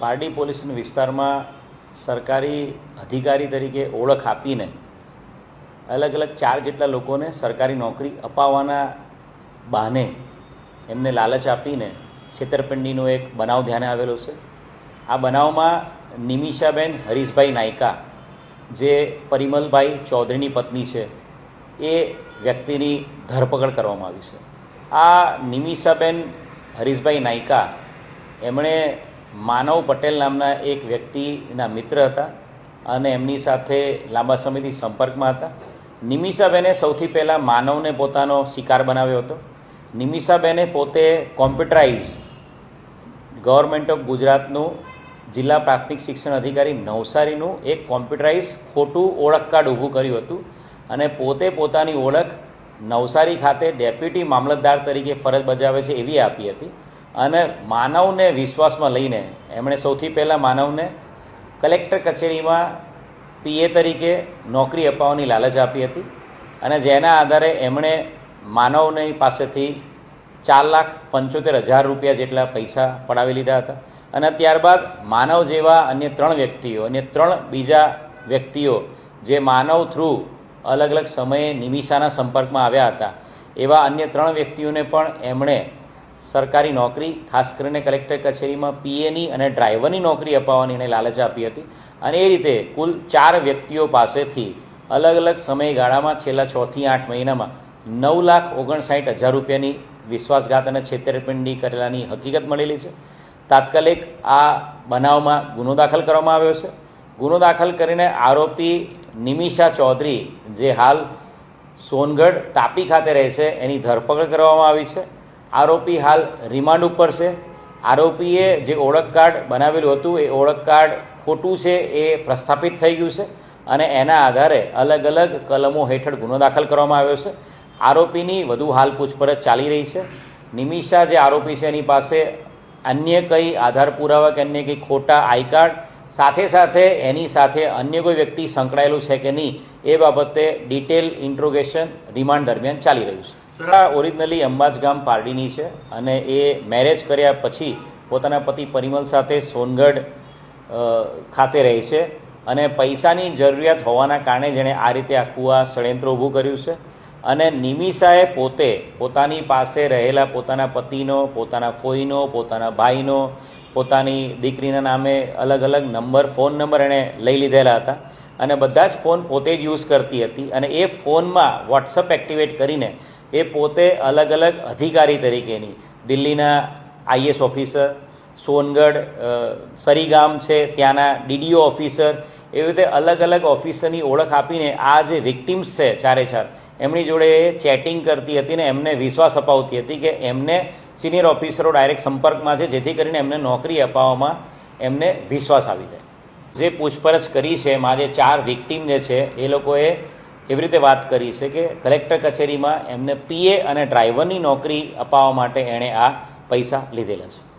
પારડી પોલીસના વિસ્તારમાં સરકારી અધિકારી તરીકે ઓળખ આપીને અલગ અલગ ચાર જેટલા લોકોને સરકારી નોકરી અપાવવાના બહાને એમને લાલચ આપીને છેતરપિંડીનો એક બનાવ ધ્યાને આવેલો છે. આ બનાવમાં નિમિષાબેન હરીશભાઈ નાયકા, જે પરિમલભાઈ ચૌધરીની પત્ની છે, એ વ્યક્તિની ધરપકડ કરવામાં આવી છે. આ નિમિષાબેન હરીશભાઈ નાયકા, એમણે માનવ પટેલ નામના એક વ્યક્તિના મિત્ર હતા અને એમની સાથે લાંબા સમયથી સંપર્કમાં હતા. નિમિષાબેને સૌથી પહેલાં માનવને પોતાનો શિકાર બનાવ્યો હતો. નિમિષાબેને પોતે કોમ્પ્યુટરાઇઝ ગવર્મેન્ટ ઓફ ગુજરાતનું જિલ્લા પ્રાથમિક શિક્ષણ અધિકારી નવસારીનું એક કોમ્પ્યુટરાઇઝ ખોટું ઓળખ કાર્ડ ઊભું કર્યું હતું અને પોતે પોતાની ઓળખ નવસારી ખાતે ડેપ્યુટી મામલતદાર તરીકે ફરજ બજાવે છે એવી આપી હતી. અને માનવને વિશ્વાસમાં લઈને, એમણે સૌથી પહેલાં માનવને કલેક્ટર કચેરીમાં પીએ તરીકે નોકરી અપાવવાની લાલચ આપી હતી અને જેના આધારે એમણે માનવની પાસેથી ચાર લાખ પંચોતેર હજાર રૂપિયા જેટલા પૈસા પડાવી લીધા હતા. અને ત્યારબાદ માનવ જેવા અન્ય ત્રણ વ્યક્તિઓ અને ત્રણ બીજા વ્યક્તિઓ જે માનવ થ્રુ અલગ અલગ સમયે નિમિષાના સંપર્કમાં આવ્યા હતા, એવા અન્ય ત્રણ વ્યક્તિઓને પણ એમણે સરકારી નોકરી, ખાસ કરીને કલેક્ટર કચેરીમાં પીએની અને ડ્રાઈવરની નોકરી અપાવવાની એને લાલચ આપી હતી. અને એ રીતે કુલ ચાર વ્યક્તિઓ પાસેથી અલગ અલગ સમયગાળામાં છેલ્લા છથી આઠ મહિનામાં નવ લાખ ઓગણસાઠ હજાર રૂપિયાની વિશ્વાસઘાત અને છેતરપિંડી કરેલાની હકીકત મળેલી છે. તાત્કાલિક આ બનાવમાં ગુનો દાખલ કરવામાં આવ્યો છે. ગુનો દાખલ કરીને આરોપી નિમિષા ચૌધરી જે હાલ સોનગઢ તાપી ખાતે રહે છે, એની ધરપકડ કરવામાં આવી છે. આરોપી હાલ રિમાન્ડ ઉપર છે. આરોપીએ જે ઓળખ કાર્ડ બનાવેલું હતું, એ ઓળખ કાર્ડ ખોટું છે, એ પ્રસ્થાપિત થઈ ગયું છે અને એના આધારે અલગ અલગ કલમો હેઠળ ગુનો દાખલ કરવામાં આવ્યો છે. આરોપીની વધુ હાલ પૂછપરછ ચાલી રહી છે. નિમિષા જે આરોપી છે, એની પાસે અન્ય કંઈ આધાર પુરાવા કે અન્ય કંઈ ખોટા આઈ કાર્ડ, સાથે સાથે એની સાથે અન્ય કોઈ વ્યક્તિ સંકળાયેલું છે કે નહીં, એ બાબતે ડિટેલ ઇન્ટ્રોગેશન રિમાન્ડ દરમિયાન ચાલી રહ્યું છે. ઓરિજિનલી અંબાજ ગામ પારડીની છે અને એ મેરેજ કર્યા પછી પોતાના પતિ પરિમલ સાથે સોનગઢ ખાતે રહે છે અને પૈસાની જરૂરિયાત હોવાના કારણે જેણે આ રીતે આખું આ ષડયંત્ર ઊભું કર્યું છે અને નિમિષાએ પોતે પોતાની પાસે રહેલા પોતાના પતિનો, પોતાના ફોઈનો, પોતાના ભાઈનો પોતાની દીકરીના નામે અલગ અલગ નંબર, ફોન નંબર એણે લઈ લીધેલા હતા અને બધા જ ફોન પોતે જ યુઝ કરતી હતી અને એ ફોનમાં વોટ્સઅપ એક્ટિવેટ કરીને એ પોતે અલગ અલગ અધિકારી તરીકેની. દિલ્હીના આઈએસ ઓફિસર, સોનગઢ સરીગામ છે, ત્યાંના ડીડીઓ ઓફિસર, એવી રીતે અલગ અલગ ઓફિસરની ઓળખ આપીને આ જે વિક્ટિમ્સ છે ચારે ચાર, એમની જોડે ચેટિંગ કરતી હતી ને એમને વિશ્વાસ અપાવતી હતી કે એમને સિનિયર ઓફિસરો ડાયરેક્ટ સંપર્કમાં છે, જેથી કરીને એમને નોકરી અપાવવામાં એમને વિશ્વાસ આવી જાય. જે પૂછપરછ કરી છે જે ચાર વિક્ટિમ જે છે, એ લોકોએ એવી રીતે વાત કરી છે કે કલેક્ટર કચેરીમાં એમને પીએ અને ડ્રાઈવરની નોકરી અપાવવા માટે એણે આ પૈસા લીધેલા છે.